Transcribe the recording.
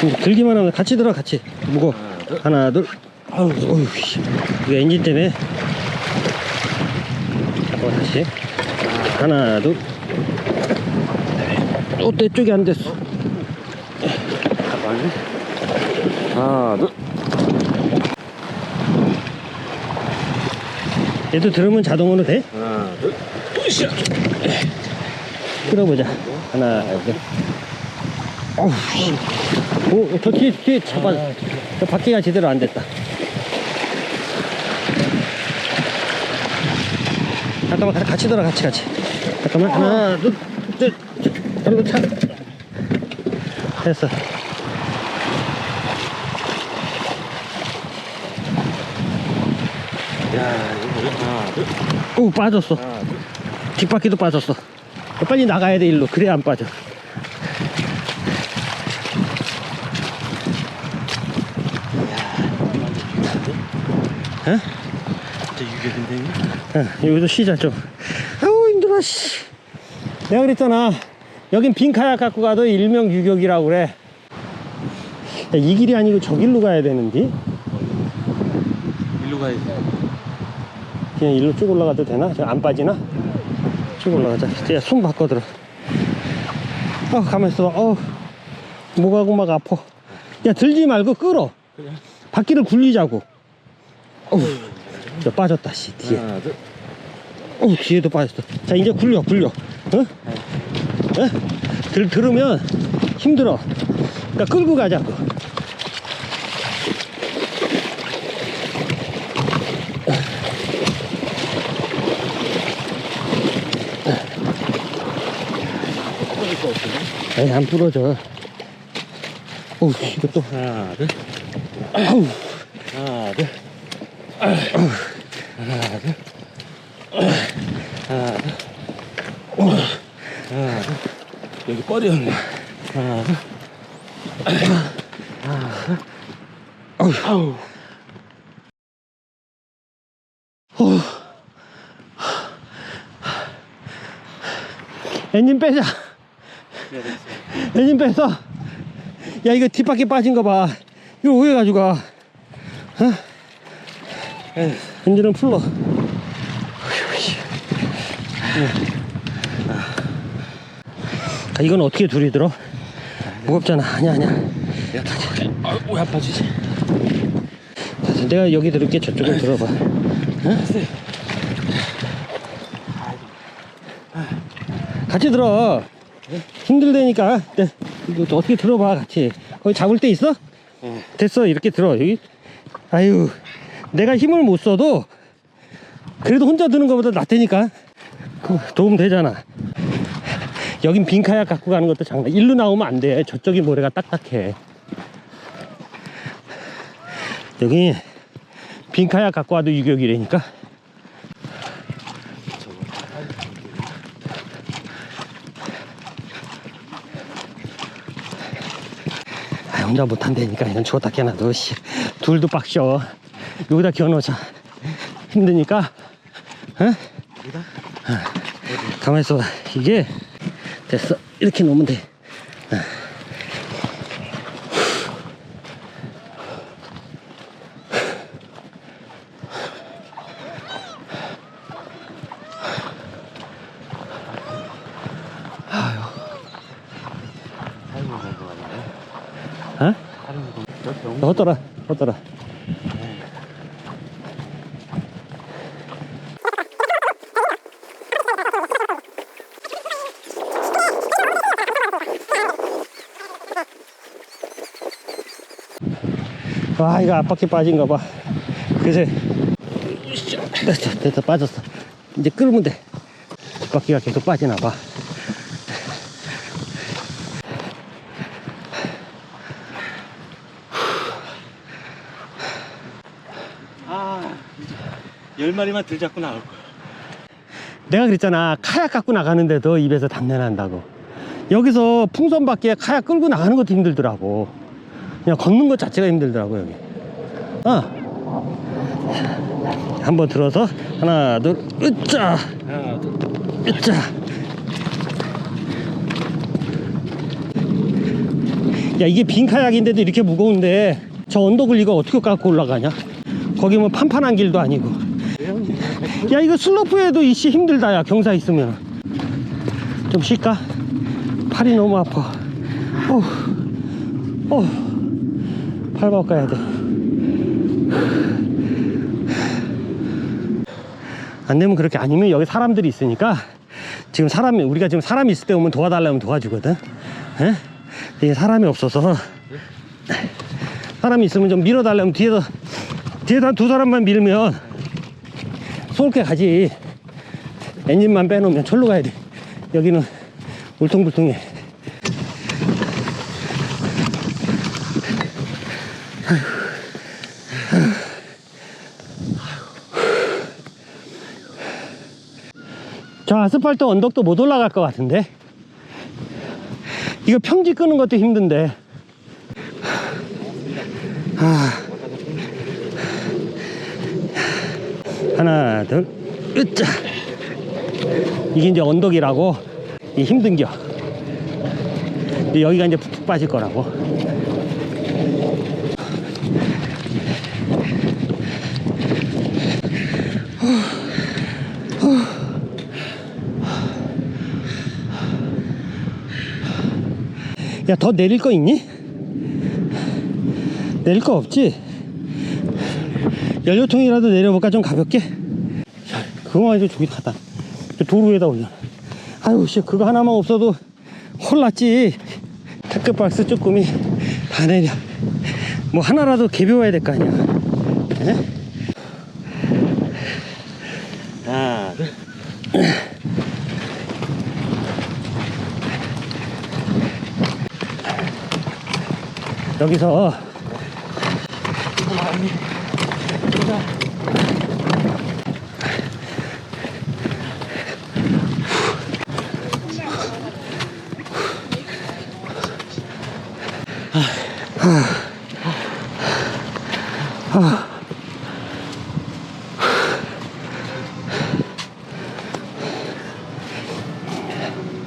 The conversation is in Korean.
들기만 하면 같이 들어 같이 무거 하나 둘 아우 어휴. 이거 엔진 때문에 어 다시 하나 둘또내 쪽이 안 됐어. 하나, 둘. 얘도 들으면 자동으로 돼? 하나, 둘. 끌어보자 하나 둘 어우 씨. 오, 저 뒤에 뒤에 잡아 저 바퀴가 제대로 안 됐다 잠깐만 같이- 같이 들어 같이 같이 잠깐만 하나 둘 셋 그리고 차 됐어 야, 이거? 하나, 둘. 오 빠졌어 하나, 둘. 뒷바퀴도 빠졌어 빨리 나가야 돼 일로 그래야 안 빠져 어? 진짜 유격인데? 어, 여기도 쉬자 좀 아우 힘들어 씨 내가 그랬잖아 여긴 빈 카약 갖고 가도 일명 유격이라고 그래 야, 이 길이 아니고 저 길로 가야 되는데 일로 가야지. 그냥 일로 쭉 올라가도 되나? 저안 빠지나? 쭉 올라가자. 이제 손 바꿔 들어. 어, 가만 있어. 어, 목하고 막 아파. 야, 들지 말고 끌어. 그래. 바퀴를 굴리자고. 어우, 저 빠졌다, 씨, 뒤에. 하나, 둘. 어, 뒤에도 빠졌어. 자, 이제 굴려, 굴려. 어? 어? 들, 들으면 힘들어. 그러니까 끌고 가자고. 에이, 안 부러져. 어우, 이거 또. 하나, 둘. 아우, 하나, 둘. 여기 뻘이었네. 엔진 빼자. 엔진 뺐어. 야, 이거 뒷바퀴 빠진 거 봐. 이거 왜 가지고 가? 어? 에휴, 엔진은 풀러. 아, 이건 어떻게 둘이 들어? 무겁잖아. 아니야, 아니야. 야, 아, 왜안 빠지지? 자, 내가 여기 들을게. 저쪽을 들어봐. 같이 들어. 힘들다니까. 네. 이거 어떻게 들어봐, 같이. 거기 잡을 데 있어? 예. 됐어, 이렇게 들어. 여기. 아유, 내가 힘을 못 써도 그래도 혼자 드는 것보다 낫다니까. 그 도움 되잖아. 여긴 빈 카약 갖고 가는 것도 장난. 일로 나오면 안 돼. 저쪽이 모래가 딱딱해. 여기 빈 카약 갖고 와도 유격이라니까. 아, 혼자 못한다니까 이건 깨놔도 씨 둘도 빡셔 여기다 겨누자 힘드니까 어? 어. 가만히 있어 이게 됐어 이렇게 놓으면 돼 어. 어? 어떠라 어떠라 와 이거 앞바퀴 빠진 거봐. 그새 됐어 됐어 빠졌어. 이제 끌면 돼. 뒷바퀴가 계속 빠지나 봐. 아, 열 마리만 들 잡고 나올 거야. 내가 그랬잖아. 카약 갖고 나가는데도 입에서 담내 난다고. 여기서 풍선 밖에 카약 끌고 나가는 것도 힘들더라고 그냥 걷는 것 자체가 힘들더라고 여기. 어 한번 들어서 하나 둘 으짜. 으짜! 야 이게 빈 카약인데도 이렇게 무거운데 저 언덕을 이거 어떻게 깎고 올라가냐? 거기 뭐 판판한 길도 아니고. 야 이거 슬로프에도 이씨 힘들다 야 경사 있으면. 좀 쉴까? 팔이 너무 아파. 어우 어우 팔 바꿔야 돼. 안 되면 그렇게 아니면 여기 사람들이 있으니까 지금 사람이 우리가 지금 사람이 있을 때 오면 도와달라면 도와주거든. 에? 이게 사람이 없어서. 사람이 있으면 좀 밀어달라면 뒤에서 한두 사람만 밀면 쏠게 가지. 엔진만 빼놓으면 절로 가야 돼. 여기는 울퉁불퉁해 저 아스팔트 언덕도 못 올라갈 것 같은데? 이거 평지 끄는 것도 힘든데. 아. 하나 둘 으짜. 이게 이제 언덕이라고? 이 힘든겨. 여기가 이제 푹푹 빠질 거라고 야 더 내릴 거 있니? 내릴 거 없지? 연료통이라도 내려볼까 좀 가볍게? 야, 그거 아주 저기 저 도로 위에다 올려 아유 씨 그거 하나만 없어도 홀났지 태클박스 쭈꾸미 다 내려 뭐 하나라도 개벼와야 될 거 아니야 에? 여기서. 아,